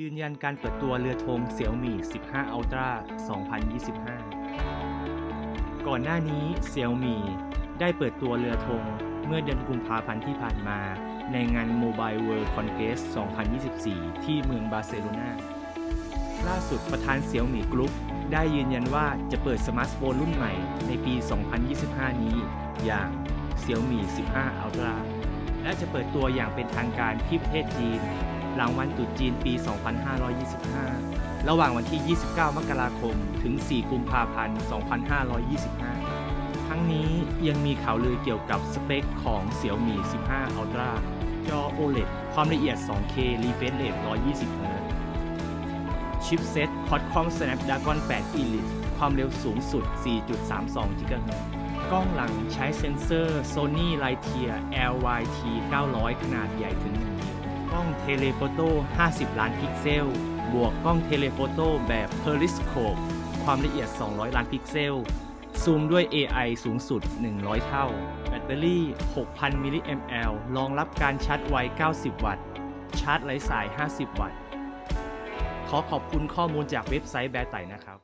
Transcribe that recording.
ยืนยันการเปิดตัวเรือธงเสี่ยวมี่ 15 Ultra 2025 ก่อนหน้านี้เสี่ยวมี่ได้เปิดตัวเรือธงเมื่อเดือนกุมภาพันธ์ที่ผ่านมา ในงาน Mobile World Congress 2024 ที่เมืองบาร์เซโลนาล่าสุดประธานเสี่ยวมี่กรุ๊ปได้ยืนยันว่าจะเปิดสมาร์ทโฟนรุ่นใหม่ในปี 2025 นี้ อย่างเสี่ยวมี่ 15 Ultra และจะเปิดตัวอย่างเป็นทางการที่ประเทศจีน หลังวันตรุษจีนปี 2525 ระหว่างวันที่ 29 มกราคม ถึง 4 กุมภาพันธ์ 2525 ทั้งนี้ยังมีข่าวลือเกี่ยวกับสเปคของ Xiaomi 15 Ultra จอ OLED ความละเอียด 2K refresh rate 120 Hz ชิปเซ็ต Qualcomm Snapdragon 8 Elite ความเร็วสูงสุด 4.32 GHz กล้องหลังใช้เซ็นเซอร์ Sony Lightyear LYT 900 ขนาดใหญ่ถึง1 กล้องเทเลโฟโต้ 50 ล้านพิกเซล บวกกล้องเทเลโฟโต้แบบ Periscope ความละเอียด 200 ล้านพิกเซล ซูมด้วย AI สูงสุด 100 เท่า แบตเตอรี่ 6,000 มิลลิแอมแอลรองรับการชาร์จไว 90 วัตต์ ชาร์จไร้สาย 50 วัตต์ ขอขอบคุณข้อมูลจากเว็บไซต์แบร์ไตนะครับ